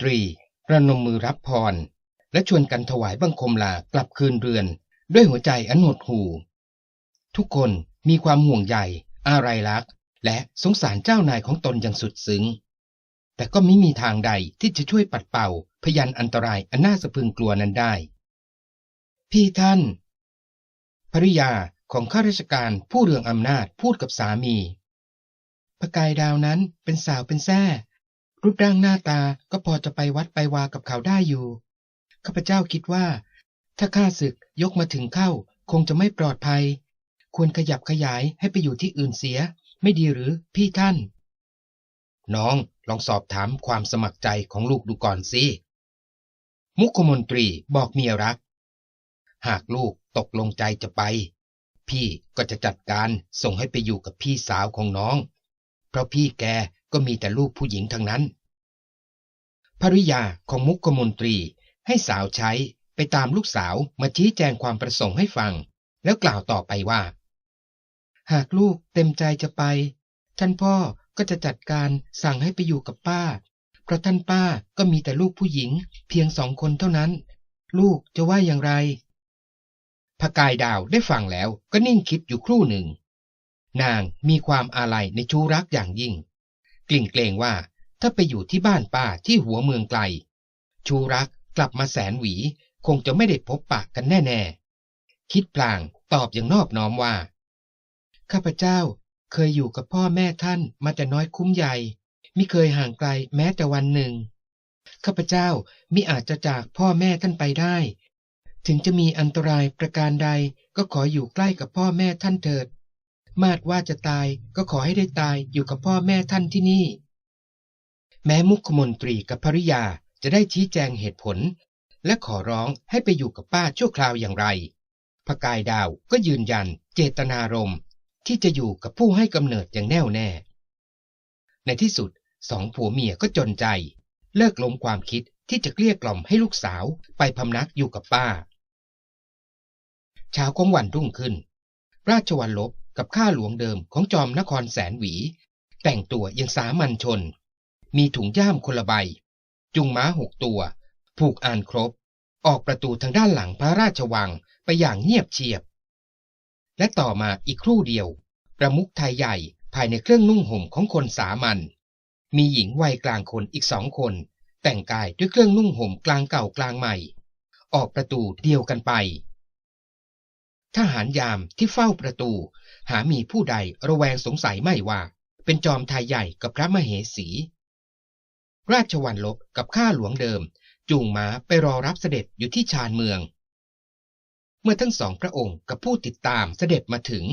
ตรีระนมมือรับพร และชวนกันถวายบังคมลากลับคืนเรือน ด้วยหัวใจอันหดหู่ ทุกคนมีความห่วงใยอาลัยรัก และสงสารเจ้านายของตนอย่างสุดซึ้ง แต่ก็ไม่มีทางใดที่จะช่วยปัดเป่าพยันอันตรายอันน่าสะพึงกลัวนั้นได้ พี่ท่าน ภริยาของข้าราชการผู้เรืองอำนาจพูดกับสามีพระกายดาวนั้นเป็นสาวเป็นแท้ รูปร่างหน้าตาก็พอจะไปวัดไปวากับเขาได้อยู่ ข้าพเจ้าคิดว่า ถ้าข้าศึกยกมาถึงเข้า คงจะไม่ปลอดภัย ควรขยับขยายให้ไปอยู่ที่อื่นเสีย ไม่ดีหรือพี่ท่าน น้องลองสอบถามความสมัครใจของลูกดูก่อนสิ มุขมนตรีบอกเมียรัก หากลูกตกลงใจจะไป พี่ก็จะจัดการส่งให้ไปอยู่กับพี่สาวของน้อง เพราะพี่แก ก็มีแต่ลูกผู้หญิงทั้งนั้น ภริยาของมุขมนตรีให้สาวใช้ไปตามลูกสาวมาชี้แจงความประสงค์ให้ฟัง แล้วกล่าวต่อไปว่า หากลูกเต็มใจจะไป ท่านพ่อก็จะจัดการสั่งให้ไปอยู่กับป้า เพราะท่านป้าก็มีแต่ลูกผู้หญิง เพียงสองคนเท่านั้น ลูกจะว่าอย่างไรพระกายดาวได้ฟังแล้วก็นิ่งคิดอยู่ครู่หนึ่ง นางมีความอาลัยในชูรักอย่างยิ่ง กลิ่งเกรงว่าถ้าไปอยู่ที่บ้านป้าที่หัวเมืองไกล ชูรักกลับมาแสนหวี คงจะไม่ได้พบปากกันแน่ ๆ คิดพลางตอบอย่างนอบน้อมว่า ข้าพเจ้าเคยอยู่กับพ่อแม่ท่านมาแต่น้อยคุ้มใหญ่มิเคยห่างไกลแม้แต่วันหนึ่ง ข้าพเจ้ามิอาจจะจากพ่อแม่ท่านไปได้ ถึงจะมีอันตรายประการใดก็ขออยู่ใกล้กับพ่อแม่ท่านเถิด มาดว่าจะตายก็ขอให้ได้ตายอยู่กับพ่อแม่ท่านที่นี่ แม้มุขมนตรีกับภริยาจะได้ชี้แจงเหตุผล และขอร้องให้ไปอยู่กับป้าชั่วคราวอย่างไรพระกายดาวก็ยืนยันเจตนารมณ์ที่จะอยู่กับผู้ให้กำเนิดอย่างแน่วแน่ ในที่สุดสองผัวเมียก็จนใจ เลิกลมความคิดที่จะเกลี้ยกล่อมให้ลูกสาวไปพำนักอยู่กับป้าเช้าของวันรุ่งขึ้น ราชวัลลบ กับข้าหลวงเดิมของจอมนครแสนหวี แต่งตัวยังสามัญชน มีถุงย่ามคนละใบ จุงม้าหกตัว ผูกอ่านครบ ออกประตูทางด้านหลังพระราชวังไปอย่างเงียบเชียบ และต่อมาอีกครู่เดียว ประมุขไทยใหญ่ภายในเครื่องนุ่งห่มของคนสามัญมีหญิงวัยกลางคนอีกสองคน แต่งกายด้วยเครื่องนุ่งห่มกลางเก่ากลางใหม่ ออกประตูเดียวกันไป ทหารยามที่เฝ้าประตู หามีผู้ใดระแวงสงสัยไม่ว่า เป็นจอมไทยใหญ่กับพระมเหสี ราชวัลลบกับข้าหลวงเดิม จูงม้าไปรอรับเสด็จอยู่ที่ชานเมือง เมื่อทั้งสองพระองค์กับผู้ติดตามเสด็จมาถึง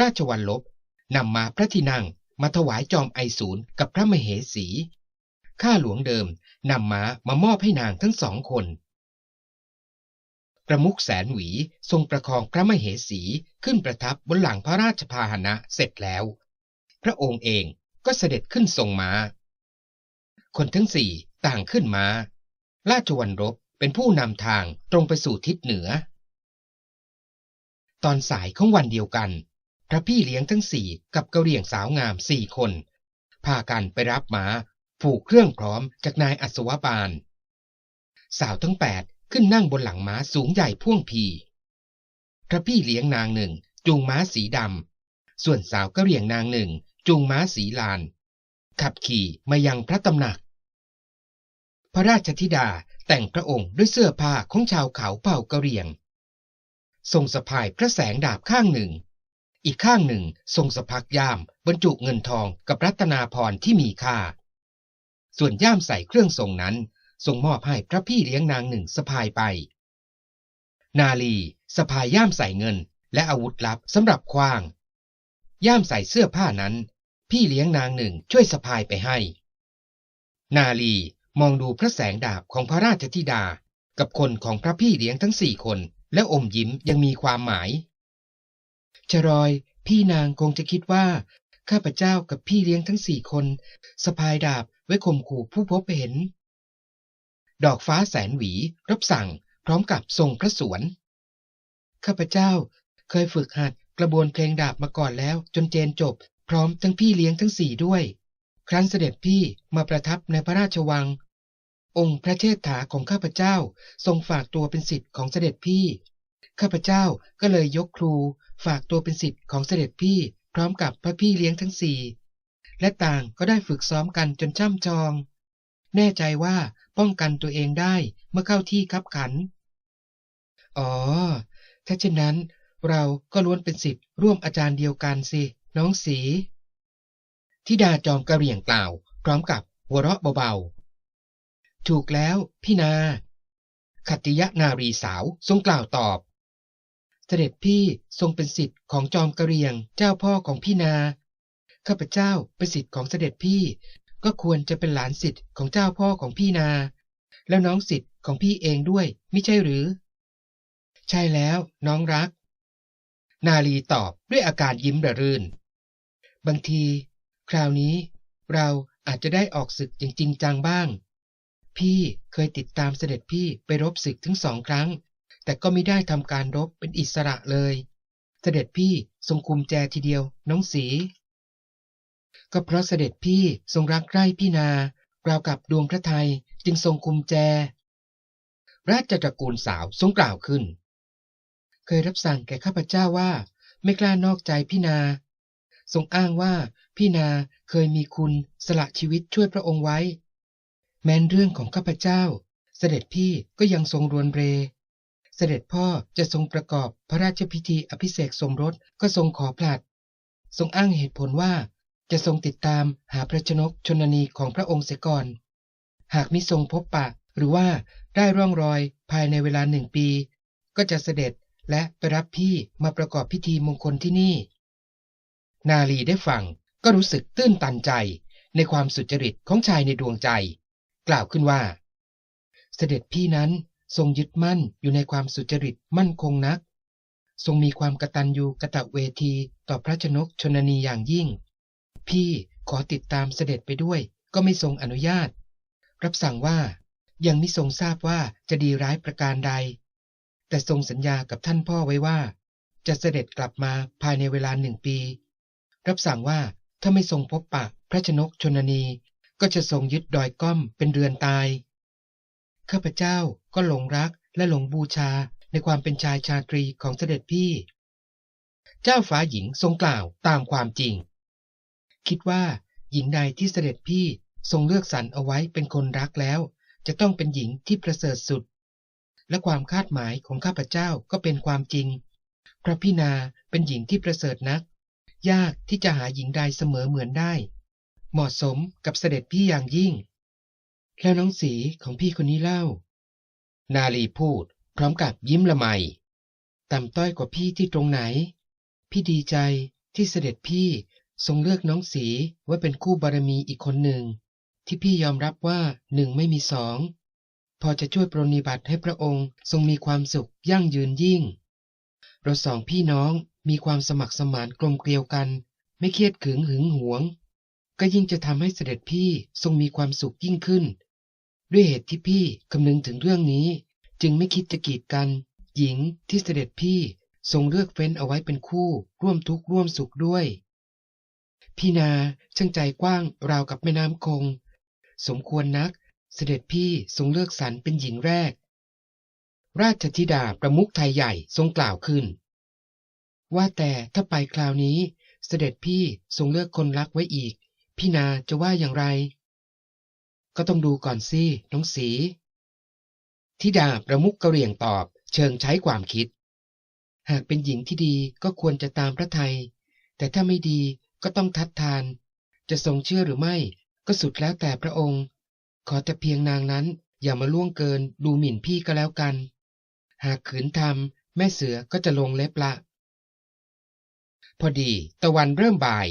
ราชวัลลบนำมาพระที่นั่งมาถวายจอมไอศูนย์กับพระมเหสี ข้าหลวงเดิมนำม้ามามอบให้นางทั้งสองคน ประมุขแสนหวี ทรงประคองพระมเหสีขึ้นประทับบนหลังพระราชพาหนะเสร็จแล้ว พระองค์เองก็เสด็จขึ้นทรงม้า คนทั้งสี่ต่างขึ้นม้า ราชวัลรบเป็นผู้นำทางตรงไปสู่ทิศเหนือ ตอนสายของวันเดียวกัน พระพี่เลี้ยงทั้งสี่กับกระเหรี่ยงสาวงามสี่คน พากันไปรับม้าผูกเครื่องพร้อมจากนายอัศวบาล สาวทั้งแปด ขึ้นนั่งบนหลังม้าสูงใหญ่พ่วงพีพระพี่เลี้ยงนางหนึ่งจูงม้าสีดำ ส่วนสาวกะเหรี่ยงนางหนึ่งจูงม้าสีลาน ขับขี่มายังพระตำหนัก พระราชธิดาแต่งพระองค์ด้วยเสื้อผ้าของชาวเขาเผ่ากะเหรี่ยง ทรงสะพายพระแสงดาบข้างหนึ่ง อีกข้างหนึ่งทรงสะพักย่ามบรรจุเงินทองกับรัตนาพรที่มีค่า ส่วนย่ามใส่เครื่องทรงนั้น ทรงมอบให้พระพี่เลี้ยงนางหนึ่งสะพายไป นาลีสะพายย่ามใส่เงิน และอาวุธลับสำหรับคว้าง ย่ามใส่เสื้อผ้านั้น พี่เลี้ยงนางหนึ่งช่วยสะพายไปให้ นาลีมองดูพระแสงดาบของพระราชธิดา กับคนของพระพี่เลี้ยงทั้งสี่คน และอมยิ้มยังมีความหมายชรอย พี่นางคงจะคิดว่า ข้าพเจ้ากับพี่เลี้ยงทั้งสี่คนสะพายดาบไว้ข่มขู่ผู้พบเห็น ดอกฟ้าแสนหวี รับสั่ง พร้อมกับทรงพระสวน ข้าพเจ้าเคยฝึกหัดกระบวนเพลงดาบมาก่อนแล้ว จนเจนจบ พร้อมทั้งพี่เลี้ยงทั้งสี่ด้วย ครั้นเสด็จพี่มาประทับในพระราชวัง องค์พระเชษฐาของข้าพเจ้าทรงฝากตัวเป็นสิทธิ์ของเสด็จพี่ ข้าพเจ้าก็เลยยกครู ฝากตัวเป็นสิทธิ์ของเสด็จพี่พร้อมกับพระพี่เลี้ยงทั้งสี่และต่างก็ได้ฝึกซ้อมกันจนช่ำชอง แน่ใจว่าป้องกันตัวเองได้เมื่อเข้าที่คับขัน อ๋อ ถ้าเช่นนั้น เราก็ล้วนเป็นสิทธิ์ร่วมอาจารย์เดียวกันสิ น้องสีทิดาจอมกระเหรี่ยงกล่าว พร้อมกับหัวเราะเบาๆ ถูกแล้วพี่นาขัตติยนารีสาวทรงกล่าวตอบ เสด็จพี่ทรงเป็นสิทธิ์ของจอมกระเรียงเจ้าพ่อของพี่นา ข้าพเจ้าเป็นสิทธิ์ของเสด็จพี่ ก็ควรจะเป็นหลานสิทธิ์ของเจ้าพ่อของพี่นา แล้วน้องสิทธิ์ของพี่เองด้วยไม่ใช่หรือ ใช่แล้วน้องรัก นาลีตอบด้วยอาการยิ้มระรื่น บางที คราวนี้ เราอาจจะได้ออกศึกอย่างจริงจังบ้าง พี่เคยติดตามเสด็จพี่ไปรบศึกถึงสองครั้ง แต่ก็ไม่ได้ทำการรบเป็นอิสระเลย เสด็จพี่ทรงคุมแจทีเดียว น้องสี ก็เพราะเสด็จพี่ทรงรักใคร่พี่นากราวกับดวงพระไทยจึงทรงคุมแจ ราชตระกูลสาวทรงกล่าวขึ้น เคยรับสั่งแก่ข้าพเจ้าว่า ไม่กล้านอกใจพี่นา ทรงอ้างว่าพี่นาเคยมีคุณสละชีวิตช่วยพระองค์ไว้ แม้นเรื่องของข้าพเจ้า เสด็จพี่ก็ยังทรงรวนเร เสด็จพ่อจะทรงประกอบพระราชพิธีอภิเษกสมรสก็ทรงขอผลัด ทรงอ้างเหตุผลว่า จะทรงติดตามหาพระชนกชนนีของพระองค์เสียก่อน หากมิทรงพบปะหรือว่าได้ร่องรอยภายในเวลาหนึ่งปี ก็จะเสด็จและไปรับพี่มาประกอบพิธีมงคลที่นี่ นาลีได้ฟังก็รู้สึกตื้นตันใจในความสุจริตของชายในดวงใจ กล่าวขึ้นว่า เสด็จพี่นั้นทรงยึดมั่นอยู่ในความสุจริตมั่นคงนัก ทรงมีความกตัญญูกะตะเวทีต่อพระชนกชนนีอย่างยิ่ง พี่ขอติดตามเสด็จไปด้วย ก็ไม่ทรงอนุญาต รับสั่งว่ายังไม่ทรงทราบว่าจะดีร้ายประการใด แต่ทรงสัญญากับท่านพ่อไว้ว่า จะเสด็จกลับมาภายในเวลาหนึ่งปี รับสั่งว่าถ้าไม่ทรงพบปะพระชนกชนนีก็จะทรงยึดดอยก้อมเป็นเรือนตาย ข้าพเจ้าก็หลงรักและหลงบูชาในความเป็นชายชาตรีของเสด็จพี่ เจ้าฟ้าหญิงทรงกล่าวตามความจริง คิดว่า หญิงใดที่เสด็จพี่ทรงเลือกสรรเอาไว้เป็นคนรักแล้ว จะต้องเป็นหญิงที่ประเสริฐสุด และความคาดหมายของข้าพเจ้าก็เป็นความจริง พระพี่นาเป็นหญิงที่ประเสริฐนัก ยากที่จะหาหญิงใดเสมอเหมือนได้ เหมาะสมกับเสด็จพี่อย่างยิ่ง แล้วน้องสีของพี่คนนี้เล่า นาลีพูด พร้อมกับยิ้มละไมต่ำต้อยกว่าพี่ที่ตรงไหน พี่ดีใจที่เสด็จพี่ ทรงเลือกน้องสีไว้เป็นคู่บารมีอีกคนหนึ่ง ที่พี่ยอมรับว่าหนึ่งไม่มีสอง พอจะช่วยปรนนิบัติให้พระองค์ทรงมีความสุขยั่งยืนยิ่ง เราสองพี่น้องมีความสมัครสมานกลมเกลียวกัน ไม่เครียดขึงหึงหวง ก็ยิ่งจะทำให้เสด็จพี่ทรงมีความสุขยิ่งขึ้น ด้วยเหตุที่พี่คำนึงถึงเรื่องนี้ จึงไม่คิดจะกีดกัน หญิงที่เสด็จพี่ทรงเลือกเฟ้นเอาไว้เป็นคู่ร่วมทุกข์ร่วมสุขด้วย พี่นาช่างใจกว้างราวกับแม่น้ำคง สมควรนัก เสด็จพี่ทรงเลือกสรรเป็นหญิงแรก ราชธิดาประมุขไทยใหญ่ทรงกล่าวขึ้น ว่าแต่ถ้าไปคราวนี้ เสด็จพี่ทรงเลือกคนรักไว้อีก พี่นาจะว่าอย่างไร ก็ต้องดูก่อนสิน้องสีธิดาประมุขกระเหรี่ยงตอบ เชิงใช้ความคิด หากเป็นหญิงที่ดีก็ควรจะตามพระไทย แต่ถ้าไม่ดี ก็ต้องทัดทาน จะทรงเชื่อหรือไม่ ก็สุดแล้วแต่พระองค์ ขอแต่เพียงนางนั้นอย่ามาล่วงเกินดูหมิ่นพี่ก็แล้วกัน หากขืนทำแม่เสือก็จะลงเล็บละ พอดีตะวันเริ่มบ่าย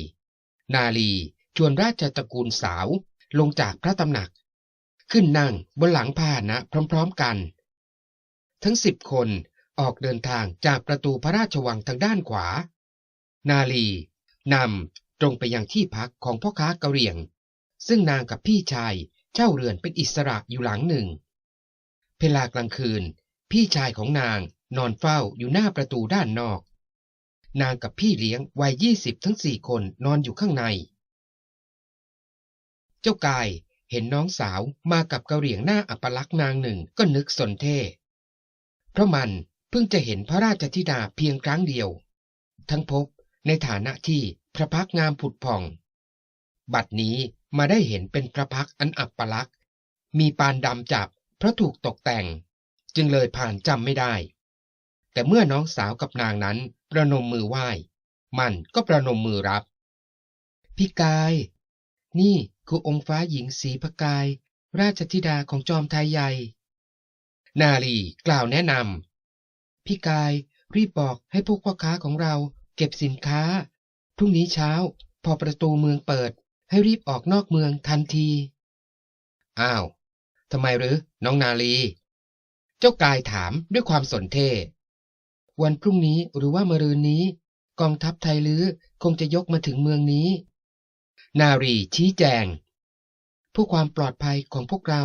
นาลีชวนราชตระกูลสาวลงจากพระตำหนัก ขึ้นนั่งบนหลังพาหนะพร้อมๆกัน ทั้งสิบคนออกเดินทางจากประตูพระราชวังทางด้านขวา นาลีนำ ตรงไปยังที่พักของพ่อค้ากะเหรี่ยง ซึ่งนางกับพี่ชายเช่าเรือนเป็นอิสระอยู่หลังหนึ่ง เวลากลางคืน พี่ชายของนางนอนเฝ้าอยู่หน้าประตูด้านนอก นางกับพี่เลี้ยงวัยยี่สิบทั้งสี่คนนอนอยู่ข้างใน เจ้ากายเห็นน้องสาวมากับกระเหรี่ยงหน้าอัปลักษณ์นางหนึ่งก็นึกสนเท่ เพราะมันเพิ่งจะเห็นพระราชธิดาเพียงครั้งเดียว ทั้งพบในฐานะที่ พระพักงามผุดผ่อง บัดนี้มาได้เห็นเป็นพระพักอันอับปลักษ์มีปานดำจับเพราะถูกตกแต่ง จึงเลยผ่านจำไม่ได้ แต่เมื่อน้องสาวกับนางนั้นประนมมือไหว้ มันก็ประนมมือรับ พี่กาย นี่คือองค์ฟ้าหญิงสีพกาย ราชธิดาของจอมไทยใหญ่ นาลีกล่าวแนะนำพี่กายรีบบอกให้พวกพ่อค้าของเราเก็บสินค้า พรุ่งนี้เช้า พอประตูเมืองเปิด ให้รีบออกนอกเมืองทันที อ้าวทำไมหรือ น้องนาลี เจ้ากายถามด้วยความสนเท วันพรุ่งนี้หรือว่ามะรืนนี้ กองทัพไทยลื้อคงจะยกมาถึงเมืองนี้ นารีชี้แจงเพื่อความปลอดภัยของพวกเรา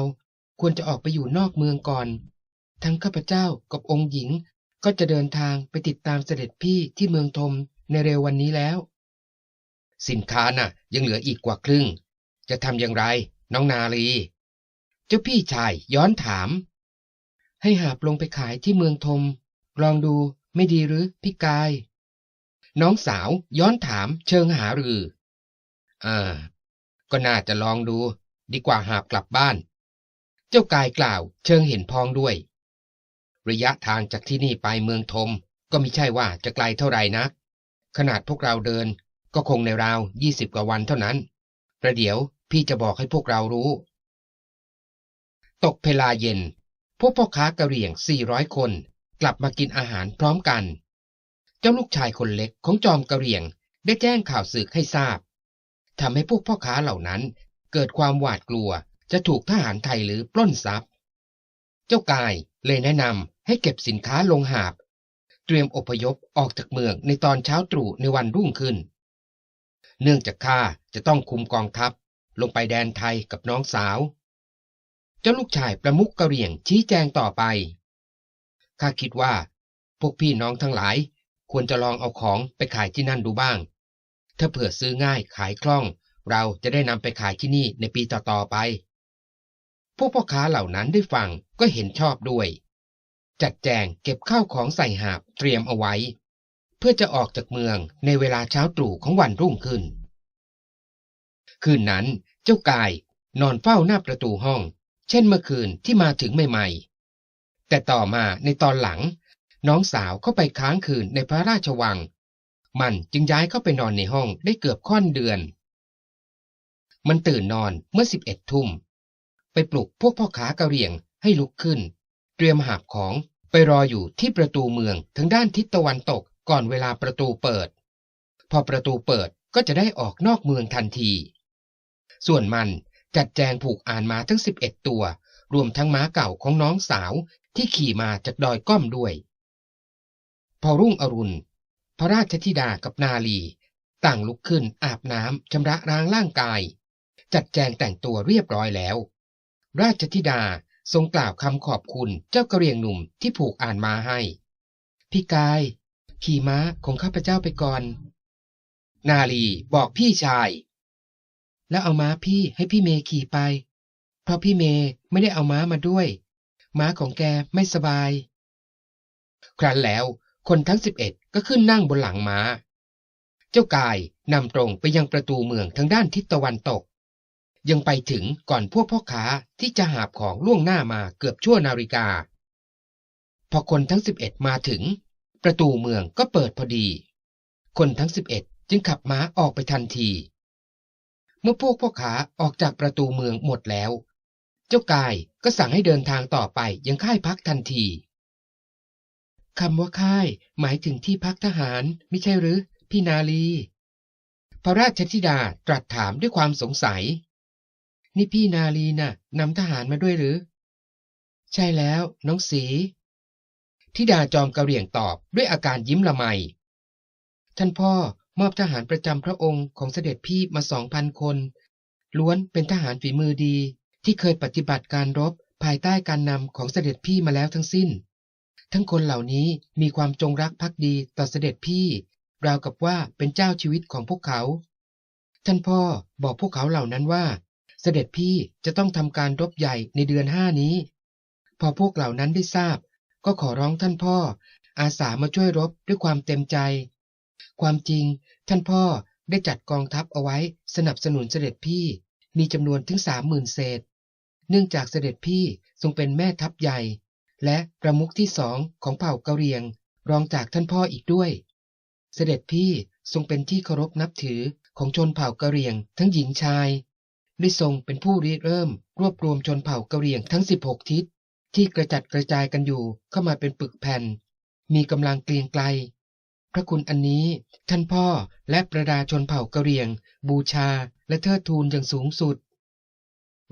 ควรจะออกไปอยู่นอกเมืองก่อน ทั้งข้าพเจ้ากับองค์หญิงก็จะเดินทางไปติดตามเสด็จพี่ที่เมืองทมในเร็ววันนี้แล้ว สินค้าน่ะ ยังเหลืออีกกว่าครึ่ง จะทำอย่างไร น้องนาลี เจ้าพี่ชายย้อนถาม ให้หาบลงไปขายที่เมืองทม ลองดูไม่ดีหรือพี่กาย น้องสาวย้อนถามเชิงหารืออ่าก็น่าจะลองดู ดีกว่าหาบกลับบ้าน เจ้ากายกล่าวเชิงเห็นพ้องด้วย ระยะทางจากที่นี่ไปเมืองทม ก็ไม่ใช่ว่าจะไกลเท่าไหร่นักขนาดพวกเราเดิน ก็คงในราวยี่สิบกว่าวันเท่านั้น ประเดี๋ยวพี่จะบอกให้พวกเรารู้ ตกเพลาเย็น พวกพ่อค้ากะเหรี่ยงสี่ร้อยคน กลับมากินอาหารพร้อมกัน เจ้าลูกชายคนเล็กของจอมกะเหรี่ยงได้แจ้งข่าวสึกให้ทราบทำให้พวกพ่อค้าเหล่านั้น เกิดความหวาดกลัวจะถูกทหารไทยหรือปล้นทรัพย์ เจ้ากายเลยแนะนำให้เก็บสินค้าลงหาบ เตรียมอพยพออกจากเมืองในตอนเช้าตรู่ในวันรุ่งขึ้น เนื่องจากข้าจะต้องคุมกองทัพ ลงไปแดนไทยกับน้องสาว เจ้าลูกชายประมุกกะเหรี่ยงชี้แจงต่อไป ข้าคิดว่า พวกพี่น้องทั้งหลาย ควรจะลองเอาของไปขายที่นั่นดูบ้าง ถ้าเผื่อซื้อง่ายขายคล่อง เราจะได้นำไปขายที่นี่ในปีต่อๆไป พวกพ่อค้าเหล่านั้นได้ฟังก็เห็นชอบด้วย จัดแจงเก็บข้าวของใส่หาบเตรียมเอาไว้ เพื่อจะออกจากเมืองในเวลาเช้าตรู่ของวันรุ่งขึ้น คืนนั้นเจ้ากายนอนเฝ้าหน้าประตูห้อง เช่นเมื่อคืนที่มาถึงใหม่ๆ แต่ต่อมาในตอนหลัง น้องสาวเข้าไปค้างคืนในพระราชวัง มันจึงย้ายเข้าไปนอนในห้องได้เกือบค่อนเดือน มันตื่นนอนเมื่อสิบเอ็ดทุ่ม ไปปลุกพวกพ่อค้ากะเหรี่ยงให้ลุกขึ้น เตรียมหาบของไปรออยู่ที่ประตูเมืองทางด้านทิศตะวันตก ก่อนเวลาประตูเปิด พอประตูเปิดก็จะได้ออกนอกเมืองทันที ส่วนมันจัดแจงผูกอ่านม้าทั้งสิบเอ็ดตัว รวมทั้งม้าเก่าของน้องสาวที่ขี่มาจากดอยก้อมด้วย พอรุ่งอรุณ พระราชธิดากับนาลี ต่างลุกขึ้นอาบน้ำชำระล้างร่างกาย จัดแจงแต่งตัวเรียบร้อยแล้ว ราชธิดาทรงกล่าวคำขอบคุณเจ้ากระเรียงหนุ่มที่ผูกอ่านมาให้ พี่กาย ขี่ม้าของข้าพเจ้าไปก่อน นาลีบอกพี่ชาย แล้วเอาม้าพี่ให้พี่เมย์ขี่ไป เพราะพี่เมย์ไม่ได้เอาม้ามาด้วย ม้าของแกไม่สบาย ครั้นแล้วคนทั้งสิบเอ็ดก็ขึ้นนั่งบนหลังม้า เจ้ากายนำตรงไปยังประตูเมืองทางด้านทิศตะวันตก ยังไปถึงก่อนพวกพ่อค้าที่จะหาบของล่วงหน้ามาเกือบชั่วนาฬิกา พอคนทั้งสิบเอ็ดมาถึง ประตูเมืองก็เปิดพอดี คนทั้งสิบเอ็ดจึงขับม้าออกไปทันที เมื่อพวกพ่อค้าออกจากประตูเมืองหมดแล้ว เจ้ากายก็สั่งให้เดินทางต่อไปยังค่ายพักทันทีคำว่าค่ายหมายถึงที่พักทหารไม่ใช่หรือพี่นาลี พระราชธิดาตรัสถามด้วยความสงสัย นี่พี่นาลีน่ะนำทหารมาด้วยหรือ ใช่แล้วน้องสี ธิดาจอมกระเหรี่ยงตอบด้วยอาการยิ้มละไม ท่านพ่อมอบทหารประจำพระองค์ของเสด็จพี่มาสองพันคน ล้วนเป็นทหารฝีมือดี ที่เคยปฏิบัติการรบภายใต้การนำของเสด็จพี่มาแล้วทั้งสิ้น ทั้งคนเหล่านี้มีความจงรักภักดีต่อเสด็จพี่ ราวกับว่าเป็นเจ้าชีวิตของพวกเขา ท่านพ่อบอกพวกเขาเหล่านั้นว่า เสด็จพี่จะต้องทำการรบใหญ่ในเดือนห้านี้ พอพวกเหล่านั้นได้ทราบ ก็ขอร้องท่านพ่อ อาสามาช่วยรบด้วยความเต็มใจ ความจริงท่านพ่อได้จัดกองทัพเอาไว้สนับสนุนเสด็จพี่มีจำนวนถึงสามหมื่นเศษ เนื่องจากเสด็จพี่ทรงเป็นแม่ทัพใหญ่ และประมุขที่สองของเผ่ากะเหรียง รองจากท่านพ่ออีกด้วย เสด็จพี่ทรงเป็นที่เคารพนับถือของชนเผ่ากะเหรี่ยง ทั้งหญิงชายได้ทรงเป็นผู้ริเริ่ม รวบรวมชนเผ่ากะเหรี่ยงทั้ง 16 ทิศ ที่กระจัดกระจายกันอยู่เข้ามาเป็นปึกแผ่น มีกำลังเกรียงไกล พระคุณอันนี้ท่านพ่อและประดาชนเผ่ากะเหรี่ยง บูชาและเทิดทูนอย่างสูงสุด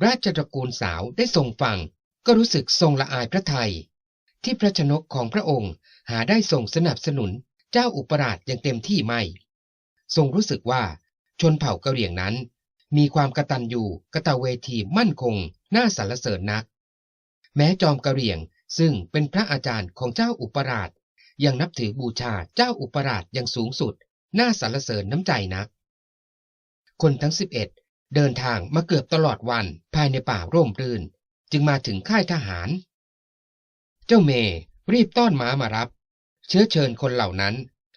ราชตระกูลสาวได้ทรงฟัง ก็รู้สึกทรงละอายพระไทย ที่พระชนกของพระองค์หาได้ทรงสนับสนุนเจ้าอุปราชอย่างเต็มที่ไม่ ทรงรู้สึกว่าชนเผ่ากะเหรี่ยงนั้น มีความกระตัญญูกระตะเวทีมั่นคง น่าสรรเสริญนัก แม้จอมกระเหรี่ยง ซึ่งเป็นพระอาจารย์ของเจ้าอุปราช ยังนับถือบูชาเจ้าอุปราชอย่างสูงสุด น่าสรรเสริญน้ำใจนักคนทั้งสิบเอ็ดเดินทางมาเกือบตลอดวันภายในป่าร่มรื่น จึงมาถึงค่ายทหาร เจ้าเมย์รีบต้อนม้ามารับ เชื้อเชิญคนเหล่านั้น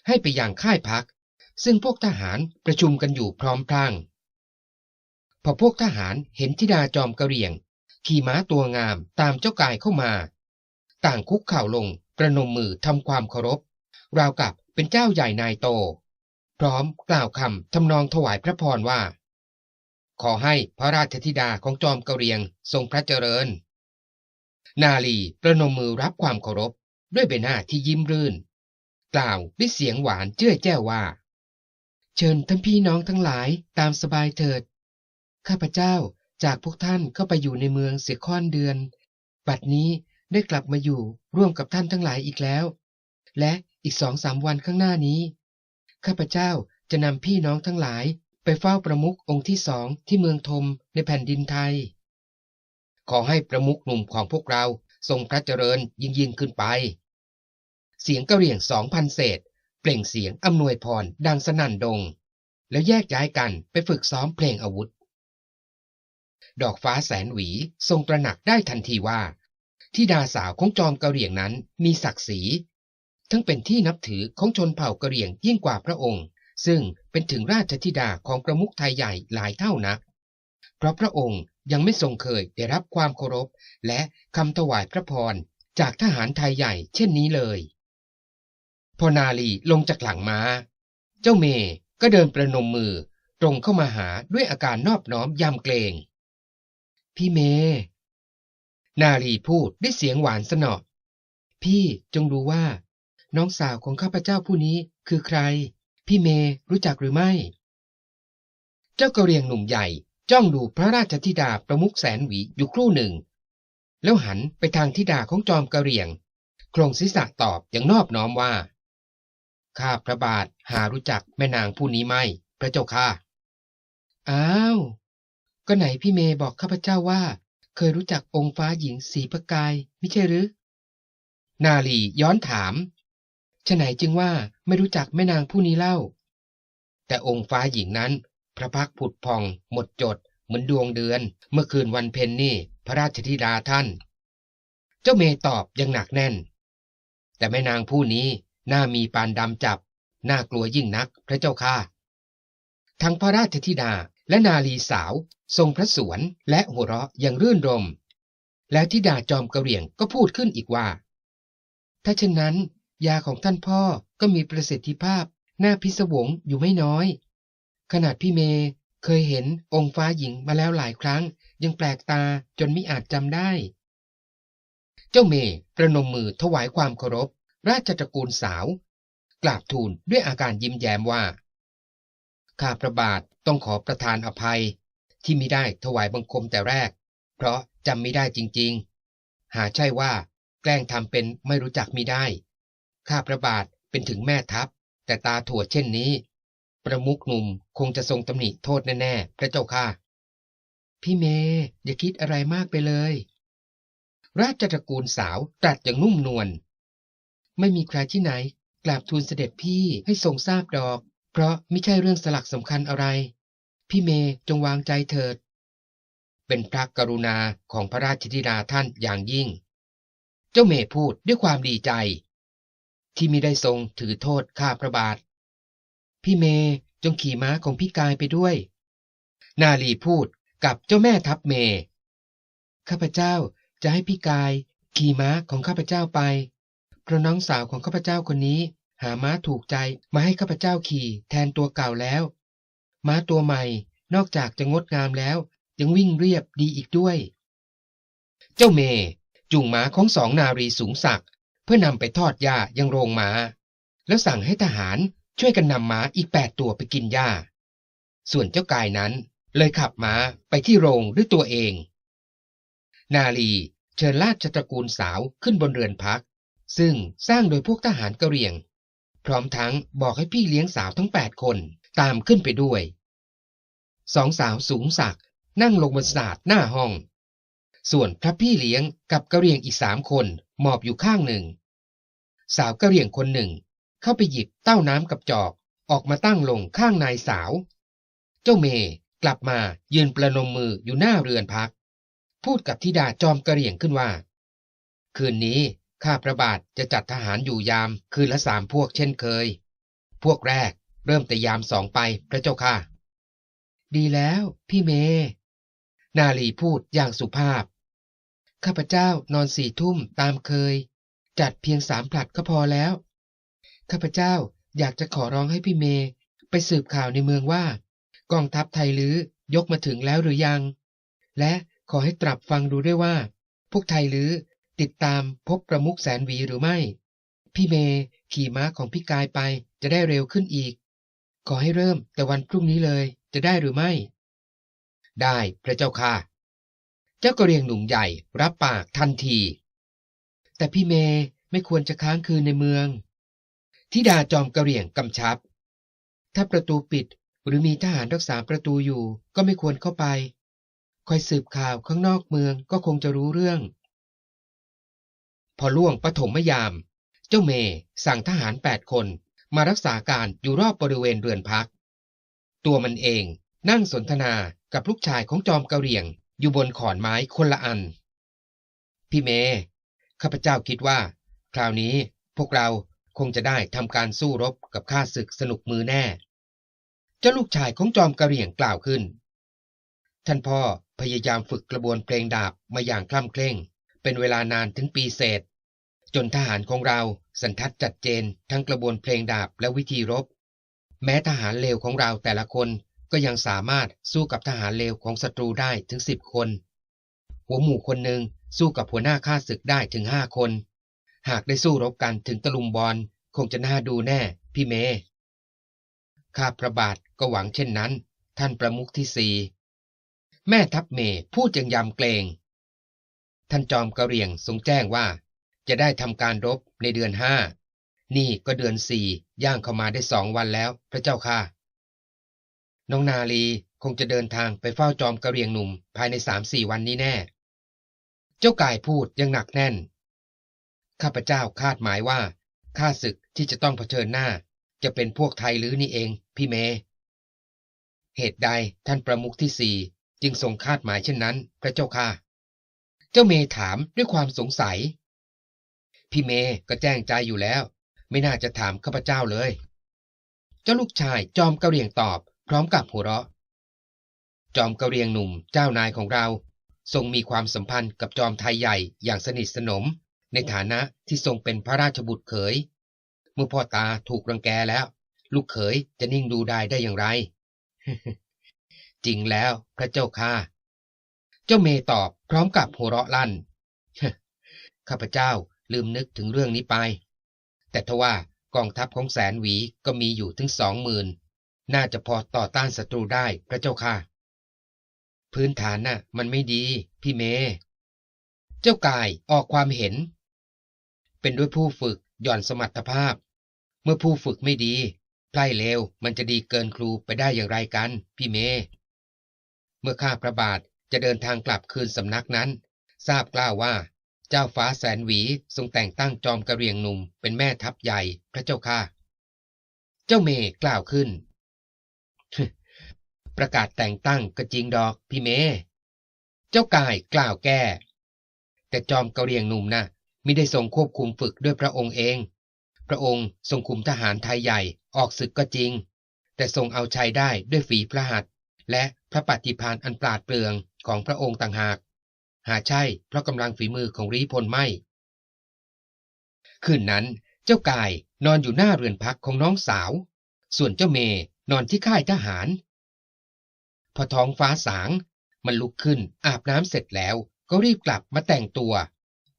ให้ไปยังค่ายพัก ซึ่งพวกทหารประชุมกันอยู่พร้อมพรังพอพวกทหารเห็นธิดาจอมกระเรียง ขี่ม้าตัวงามตามเจ้ากายเข้ามา ต่างคุกเข่าลงประนมมือทำความเคารพ ราวกับเป็นเจ้าใหญ่นายโต พร้อมกล่าวคำทำนองถวายพระพรว่า ขอให้พระราชธิดาของจอมกระเรียงทรงพระเจริญ นาลีประนมมือรับความเคารพด้วยใบหน้าที่ยิ้มรื่น กล่าวด้วยเสียงหวานเจ้ยแจ้วว่า เชิญท่านพี่น้องทั้งหลายตามสบายเถิด ข้าพเจ้า จากพวกท่านเข้าไปอยู่ในเมืองเสียค่อนเดือน บัดนี้ได้กลับมาอยู่ร่วมกับท่านทั้งหลายอีกแล้ว และอีกสองสามวันข้างหน้านี้ ข้าพเจ้าจะนำพี่น้องทั้งหลายไปเฝ้าประมุของค์ที่สองที่เมืองทมในแผ่นดินไทย ขอให้ประมุขหนุ่มของพวกเราทรงพระเจริญยิ่งยิ่งขึ้นไป เสียงกระเรี่ยงสองพันเศษ เปล่งเสียงอำนวยพรดังสนั่นดง แล้วแยกย้ายกันไปฝึกซ้อมเพลงอาวุธ ดอกฟ้าแสนหวีทรงตระหนักได้ทันทีว่าที่ดาสาวของจอมกระเหรี่ยงนั้นมีศักดิ์ศรีทั้งเป็นที่นับถือของชนเผ่ากระเหรี่ยงยิ่งกว่าพระองค์ ซึ่งเป็นถึงราชธิดาของประมุขไทยใหญ่หลายเท่านัก เพราะพระองค์ยังไม่ทรงเคยได้รับความเคารพ และคำถวายพระพรจากทหารไทยใหญ่เช่นนี้เลย พอนาลีลงจากหลังมา้า เจ้าเมย์ก็เดินประนมมือตรงเข้ามาหาด้วยอาการนอบน้อมยำเกรง พี่เมย์นาลีพูดด้วยเสียงหวานสนอพี่จงรู้ว่า น้องสาวของข้าพเจ้าผู้นี้คือใคร พี่เมย์รู้จักหรือไม่ เจ้ากระเรียงหนุ่มใหญ่จ้องดูพระราชธิดาประมุขแสนหวีอยู่ครู่หนึ่ง แล้วหันไปทางธิดาของจอมกระเรียง โครงศีรษะตอบอย่างนอบน้อมว่าข้าพระบาทหารู้จักแม่นางผู้นี้ไม่ พระเจ้าค่ะ อ้าว ก็ไหนพี่เมย์บอกข้าพเจ้าว่า เคยรู้จักองค์ฟ้าหญิงสีประกายไม่ใช่หรือ นาลีย้อนถามฉะไหนจึงว่าไม่รู้จักแม่นางผู้นี้เล่า แต่องค์ฟ้าหญิงนั้น พระพักผุดพอง หมดจด เหมือนดวงเดือน เมื่อคืนวันเพ็ญนนี่ พระราชธิดาท่าน เจ้าเมย์ตอบยังหนักแน่น แต่แม่นางผู้นี้น่ามีปานดำจับ น่ากลัวยิ่งนักพระเจ้าค่ะ ทั้งพระราชธิดา และนาลีสาว ทรงพระสวนและหัวเราะอย่างรื่นรม แล้วธิดาจอมกระเหรี่ยงก็พูดขึ้นอีกว่า ถ้าเช่นนั้น ยาของท่านพ่อก็มีประสิทธิภาพหน่าพิศวงอยู่ไม่น้อย ขนาดพี่เมย์เคยเห็นองค์ฟ้าหญิงมาแล้วหลายครั้ง ยังแปลกตาจนมิอาจจำได้ เจ้าเมย์ประนมมือถวายความเคารพ ราชตระกูลสาว กราบทูลด้วยอาการยิ้มแย้มว่าข้าพระบาท ต้องขอประทานอภัย ที่มิได้ถวายบังคมแต่แรก เพราะจำไม่ได้จริงๆ หาใช่ว่า แกล้งทำเป็นไม่รู้จักมิได้ ข้าพระบาทเป็นถึงแม่ทัพ แต่ตาถั่วเช่นนี้ ประมุขหนุ่มคงจะทรงตำหนิโทษแน่ๆ พระเจ้าค่ะ พี่เมย์อย่าคิดอะไรมากไปเลย ราชตระกูลสาวตรัสอย่างนุ่มนวลไม่มีใครที่ไหนกราบทูลเสด็จพี่ให้ทรงทราบดอก เพราะไม่ใช่เรื่องสลักสำคัญอะไร พี่เมย์จงวางใจเถิด เป็นพระกรุณาของพระราชธิดาท่านอย่างยิ่ง เจ้าเมย์พูดด้วยความดีใจ ที่มิได้ทรงถือโทษข้าพระบาท พี่เมย์จงขี่ม้าของพี่กายไปด้วย นาลีพูดกับเจ้าแม่ทัพเมย์ข้าพเจ้าจะให้พี่กายขี่ม้าของข้าพเจ้าไป เพราะน้องสาวของข้าพเจ้าคนนี้ หาม้าถูกใจมาให้ข้าพเจ้าขี่ แทนตัวเก่าแล้ว ม้าตัวใหม่ นอกจากจะงดงามแล้ว ยังวิ่งเรียบดีอีกด้วย เจ้าเมยจูงม้าของสองนารีสูงศักดิ์เพื่อนำไปทอดหญ้ายังโรงม้า แล้วสั่งให้ทหารช่วยกันนำม้าอีกแปดตัวไปกินหญ้า ส่วนเจ้ากายนั้น เลยขับม้าไปที่โรงด้วยตัวเอง นาลีเชิญราชตระกูลสาวขึ้นบนเรือนพัก ซึ่งสร้างโดยพวกทหารกะเหรี่ยง พร้อมทั้งบอกให้พี่เลี้ยงสาวทั้งแปดคนตามขึ้นไปด้วย สองสาวสูงศักนั่งลงบนศาสตร์หน้าห้อง ส่วนพระพี่เลี้ยงกับกระเรียงอีกสามคนหมอบอยู่ข้างหนึ่ง สาวกระเรียงคนหนึ่ง เข้าไปหยิบเต้าน้ำกับจอกออกมาตั้งลงข้างนายสาว เจ้าเมย์กลับมายืนประนมมืออยู่หน้าเรือนพัก พูดกับธิดาจอมกระเรียงขึ้นว่า คืนนี้ ข้าพระบาทจะจัดทหารอยู่ยามคืนละสามพวกเช่นเคย พวกแรกเริ่มแต่ยามสองไปพระเจ้าค่ะ ดีแล้วพี่เม นาลีพูดอย่างสุภาพ ข้าพเจ้านอนสี่ทุ่มตามเคย จัดเพียงสามผลัดก็พอแล้ว ข้าพเจ้าอยากจะขอร้องให้พี่เม ไปสืบข่าวในเมืองว่า กองทัพไทยลื้อยกมาถึงแล้วหรือยัง และขอให้ตรับฟังดูด้วยว่า พวกไทยลื้อ ติดตามพบประมุขแสนวีหรือไม่ พี่เมย์ขี่ม้าของพี่กายไปจะได้เร็วขึ้นอีก ขอให้เริ่มแต่วันพรุ่งนี้เลยจะได้หรือไม่ ได้พระเจ้าค่ะ เจ้ากระเรียงหนุ่มใหญ่รับปากทันที แต่พี่เมย์ไม่ควรจะค้างคืนในเมืองทิดาจอมกระเรียงกำชับ ถ้าประตูปิดหรือมีทหารรักษาประตูอยู่ก็ไม่ควรเข้าไป คอยสืบข่าวข้างนอกเมืองก็คงจะรู้เรื่อง พอล่วงปฐมยาม เจ้าเมย์สั่งทหารแปดคนมารักษาการอยู่รอบบริเวณเรือนพัก ตัวมันเองนั่งสนทนากับลูกชายของจอมกระเรียงอยู่บนขอนไม้คนละอัน พี่เมย์ข้าพเจ้าคิดว่า คราวนี้พวกเราคงจะได้ทำการสู้รบกับข้าศึกสนุกมือแน่ เจ้าลูกชายของจอมกระเหรี่ยงกล่าวขึ้น ท่านพ่อพยายามฝึกกระบวนเพลงดาบมาอย่างคล่ำเคร่ง เป็นเวลานานถึงปีเศษ จนทหารของเราสันทัดจัดเจนทั้งกระบวนเพลงดาบและวิธีรบ แม้ทหารเลวของเราแต่ละคนก็ยังสามารถสู้กับทหารเลวของศัตรูได้ถึงสิบคน หัวหมู่คนหนึ่งสู้กับหัวหน้าข้าศึกได้ถึงห้าคน หากได้สู้รบกันถึงตะลุมบอลคงจะน่าดูแน่ พี่เมข้าพระบาทก็หวังเช่นนั้น ท่านประมุขที่สี่แม่ทัพเมพูดอย่างยำเกรง ท่านจอมกระเรียงทรงแจ้งว่า จะได้ทำการรบในเดือนห้า นี่ก็เดือนสี่ย่างเข้ามาได้สองวันแล้ว พระเจ้าค่ะ น้องนาลีคงจะเดินทางไปเฝ้าจอมกระเรียงหนุ่มภายในสามสี่วันนี้แน่ เจ้ากายพูดยังหนักแน่น ข้าพเจ้าคาดหมายว่าข้าศึกที่จะต้องเผชิญหน้า จะเป็นพวกไทยหรือนี่เอง พี่เม เหตุใดท่านประมุขที่สี่จึงทรงคาดหมายเช่นนั้น พระเจ้าค่ะ เจ้าเมถามด้วยความสงสัย พี่เมก็แจ้งใจอยู่แล้ว ไม่น่าจะถามข้าพเจ้าเลย เจ้าลูกชายจอมกระเรียงตอบ พร้อมกับหัวเราะ จอมกระเรียงหนุ่มเจ้านายของเรา ทรงมีความสัมพันธ์กับจอมไทยใหญ่อย่างสนิทสนม ในฐานะที่ทรงเป็นพระราชบุตรเขย เมื่อพ่อตาถูกรังแกแล้ว ลูกเขยจะนิ่งดูได้ได้อย่างไร จริงแล้วพระเจ้าค่ะ เจ้าเมย์ตอบพร้อมกับหัวเราะลั่นข้าพเจ้า ลืมนึกถึงเรื่องนี้ไป แต่ทว่ากองทัพของแสนหวีก็มีอยู่ถึงสองหมื่นน่าจะพอต่อต้านศัตรูได้พระเจ้าค่ะ พื้นฐานน่ะ มันไม่ดี พี่เม เจ้ากายออกความเห็น เป็นด้วยผู้ฝึกหย่อนสมรรถภาพ เมื่อผู้ฝึกไม่ดีไพร่เลวมันจะดีเกินครูไปได้อย่างไรกัน พี่เม เมื่อข้าพระบาทจะเดินทางกลับคืนสำนักนั้น ทราบกล่าวว่า เจ้าฟ้าแสนหวีทรงแต่งตั้งจอมกระเรียงหนุ่มเป็นแม่ทัพใหญ่พระเจ้าค่ะ เจ้าเมกล่าวขึ้น ประกาศแต่งตั้งก็จริงดอกพี่เมเจ้ากายกล่าวแก้ แต่จอมกระเรียงหนุ่มนะ่ะมิได้ทรงควบคุมฝึกด้วยพระองค์เอง พระองค์ทรงคุมทหารไทยใหญ่ออกศึกก็จริง แต่ทรงเอาชัยได้ด้วยฝีพระหัตถ์และพระปฏิภาณอันปราดเปรื่องของพระองค์ต่างหาก หาใช่เพราะกำลังฝีมือของรีพลไม่ คืนนั้นเจ้ากายนอนอยู่หน้าเรือนพักของน้องสาว ส่วนเจ้าเมย์นอนที่ค่ายทหาร พอท้องฟ้าสาง มันลุกขึ้นอาบน้ำเสร็จแล้วก็รีบกลับมาแต่งตัว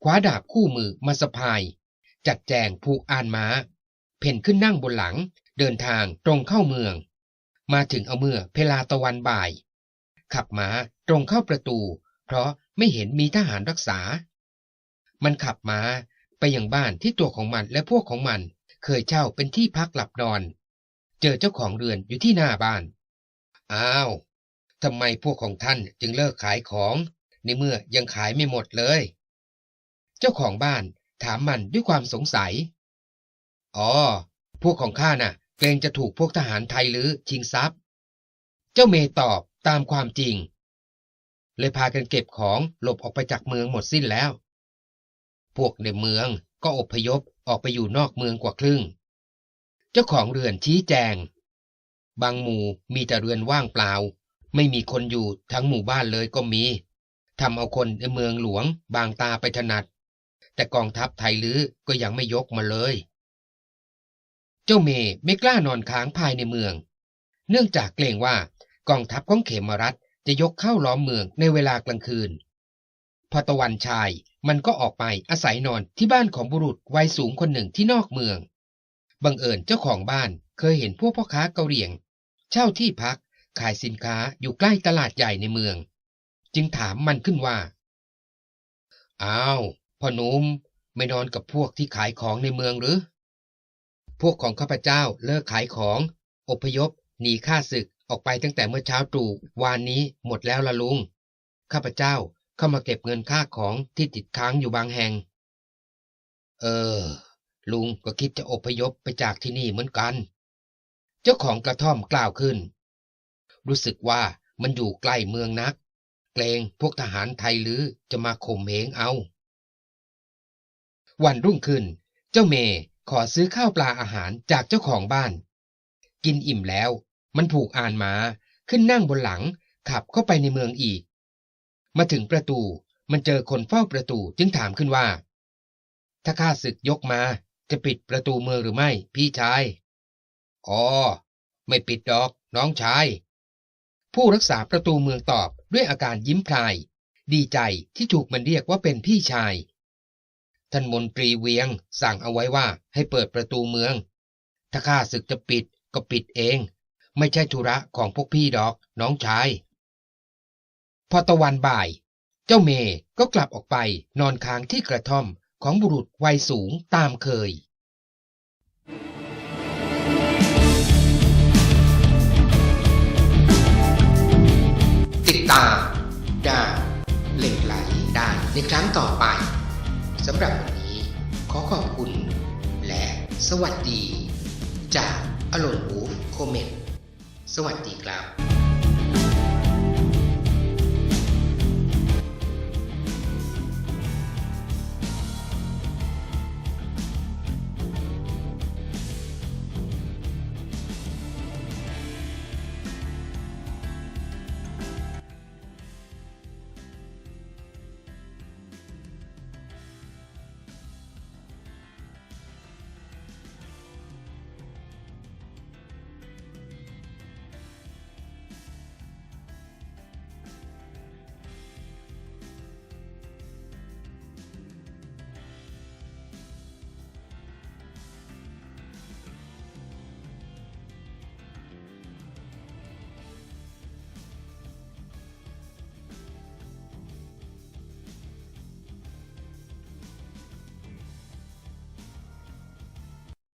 คว้าดาบคู่มือมาสะพาย จัดแจงผูกอานม้า เพ่นขึ้นนั่งบนหลัง เดินทางตรงเข้าเมือง มาถึงเอาเมื่อเพลาตะวันบ่าย ขับม้าตรงเข้าประตู เพราะ ไม่เห็นมีทหารรักษา มันขับมาไปยังบ้านที่ตัวของมันและพวกของมัน เคยเช่าเป็นที่พักหลับนอน เจอเจ้าของเรือนอยู่ที่หน้าบ้าน อ้าวทำไมพวกของท่านจึงเลิกขายของในเมื่อยังขายไม่หมดเลย เจ้าของบ้านถามมันด้วยความสงสัย อ๋อ พวกของข้าน่ะ เกรงจะถูกพวกทหารไทยหรือชิงทรัพย์ เจ้าเมย์ตอบตามความจริง เลยพากันเก็บของหลบออกไปจากเมืองหมดสิ้นแล้ว พวกในเมืองก็อพยพออกไปอยู่นอกเมืองกว่าครึ่ง เจ้าของเรือนชี้แจง บางหมู่มีแต่เรือนว่างเปล่า ไม่มีคนอยู่ทั้งหมู่บ้านเลยก็มีทำเอาคนในเมืองหลวงบางตาไปถนัด แต่กองทัพไทยลือก็ยังไม่ยกมาเลย เจ้าเมย์ไม่กล้านอนค้างภายในเมือง เนื่องจากเกรงว่ากองทัพของเขมรัฐ จะยกเข้าล้อมเมืองในเวลากลางคืน พอตะวันชายมันก็ออกไปอาศัยนอนที่บ้านของบุรุษวัยสูงคนหนึ่งที่นอกเมือง บังเอิญเจ้าของบ้านเคยเห็นพวกพ่อค้าเกาเหรี่ยง เช่าที่พักขายสินค้าอยู่ใกล้ตลาดใหญ่ในเมือง จึงถามมันขึ้นว่า อ้าวพ่อหนุ่มไม่นอนกับพวกที่ขายของในเมืองหรือ พวกของข้าพเจ้าเลิกขายของ อพยพหนีข้าศึก ออกไปตั้งแต่เมื่อเช้าตรู่วานนี้หมดแล้วละลุง ข้าพเจ้าเข้ามาเก็บเงินค่าของที่ติดค้างอยู่บางแห่ง เออ ลุงก็คิดจะอพยพไปจากที่นี่เหมือนกัน เจ้าของกระท่อมกล่าวขึ้น รู้สึกว่ามันอยู่ใกล้เมืองนัก เกรงพวกทหารไทยหรือจะมาข่มเหงเอา วันรุ่งขึ้น เจ้าเมย์ขอซื้อข้าวปลาอาหารจากเจ้าของบ้าน กินอิ่มแล้ว มันผูกอ่านมาขึ้นนั่งบนหลัง ขับเข้าไปในเมืองอีก มาถึงประตูมันเจอคนเฝ้าประตูจึงถามขึ้นว่า ถ้าข้าศึกยกมา จะปิดประตูเมืองหรือไม่ พี่ชายอ๋อไม่ปิดดอก น้องชาย ผู้รักษาประตูเมืองตอบด้วยอาการยิ้มพลาย ดีใจที่ถูกมันเรียกว่าเป็นพี่ชายท่านมนตรีเวียงสั่งเอาไว้ว่าให้เปิดประตูเมือง ถ้าข้าศึกจะปิดก็ปิดเอง ไม่ใช่ธุระของพวกพี่ดอก น้องชาย พอตะวันบ่าย เจ้าเมย์ก็กลับออกไปนอนค้างที่กระท่อมของบุรุษวัยสูงตามเคยติดตามดาวเหล็กไหลได้ในครั้งต่อไปสำหรับวันนี้ขอขอบคุณ และสวัสดี จากอลนบูฟโคเมน สวัสดีครับ